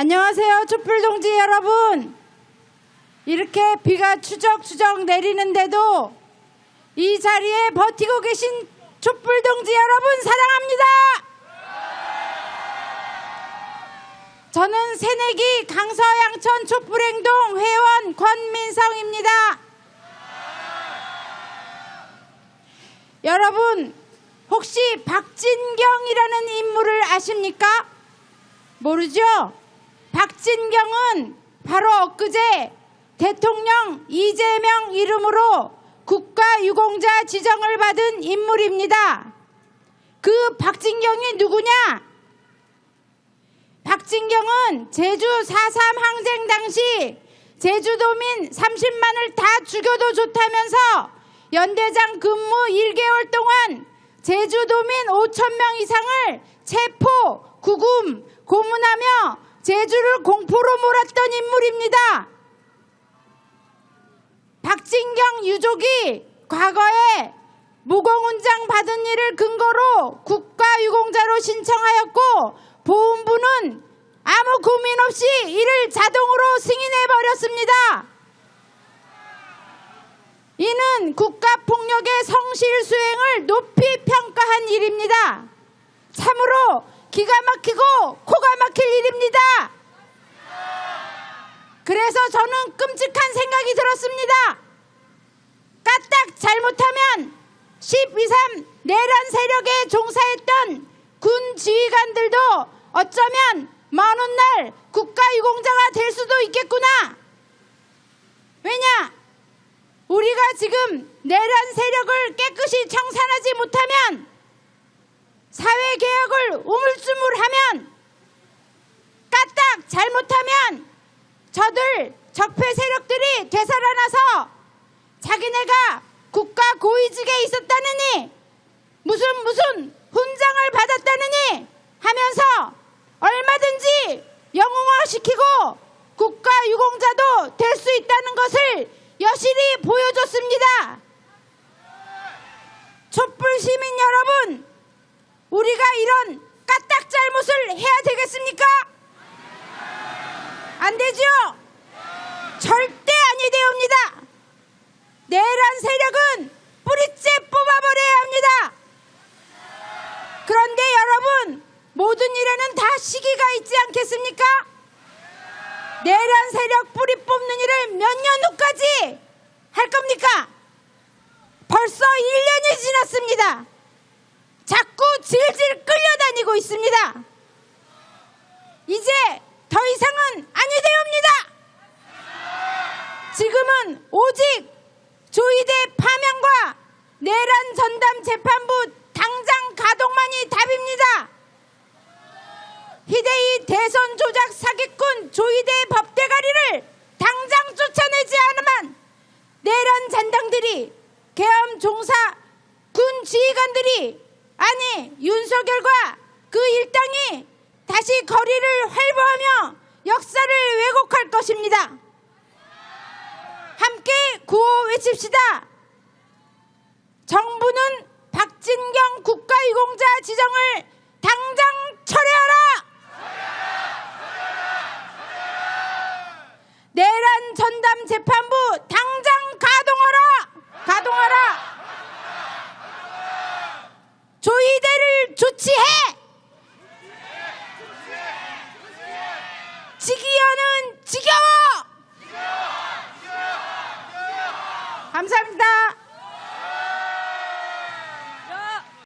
안녕하세요, 촛불동지 여러분. 이렇게 비가 추적추적 내리는데도 이 자리에 버티고 계신 촛불동지 여러분 사랑합니다. 저는 새내기 강서양천 촛불행동 회원 권민성입니다. 여러분, 혹시 박진경이라는 인물을 아십니까? 모르죠? 박진경은 바로 엊그제 대통령 이재명 이름으로 국가유공자 지정을 받은 인물입니다. 그 박진경이 누구냐? 박진경은 제주 4.3 항쟁 당시 제주도민 30만을 다 죽여도 좋다면서 연대장 근무 1개월 동안 제주도민 5천 명 이상을 체포, 구금, 고문하며 제주를 공포로 몰았던 인물입니다. 박진경 유족이 과거에 무공훈장 받은 일을 근거로 국가유공자로 신청하였고 보훈부는 아무 고민 없이 이를 자동으로 승인해 버렸습니다. 이는 국가폭력의 성실 수행을 높이 평가한 일입니다. 참으로 기가 막히고 코가 막힐 일입니다. 그래서 저는 끔찍한 생각이 들었습니다. 까딱 잘못하면 12.3 내란 세력에 종사했던 군 지휘관들도 어쩌면 먼 훗날 국가유공자가 될 수도 있겠구나. 왜냐? 우리가 지금 내란 세력을 깨끗이 청산하지 못하면 사회 개혁을 우물쭈물하면 까딱 잘못하면 저들 적폐 세력들이 되살아나서 자기네가 국가 고위직에 있었다느니 무슨 무슨 훈장을 받았다느니 하면서 얼마든지 영웅화시키고 국가 유공자도 될 수 있다는 것을 여실히 보여줬습니다. 촛불 시민 여러분, 우리가 이런 까딱 잘못을 해야 되겠습니까? 안 되죠? 절대 아니 되옵니다. 내란 세력은 뿌리째 뽑아버려야 합니다. 그런데 여러분, 모든 일에는 다 시기가 있지 않겠습니까? 내란 세력 뿌리 뽑는 일을 몇 년 후까지 할 겁니까? 벌써 1년이 지났습니다. 자꾸 질질 끌려다니고 있습니다. 이제 더 이상은 아니 되옵니다. 지금은 오직 조이대 파면과 내란 전담 재판부 당장 가동만이 답입니다. 희대의 대선 조작 사기꾼 조이대 법대가리를 당장 쫓아내지 않으면 내란 잔당들이 계엄 종사 군 지휘관들이 아니 윤석열과 그 일당이 다시 거리를 활보하며 역사를 왜곡할 것입니다. 함께 구호 외칩시다. 정부는 박진경 국가유공자 지정을 당장 철회하라! 내란 전담 재판부 당장 가동하라! 가동하라! 조이대를 조치해! 지기현은 지겨워! 감사합니다.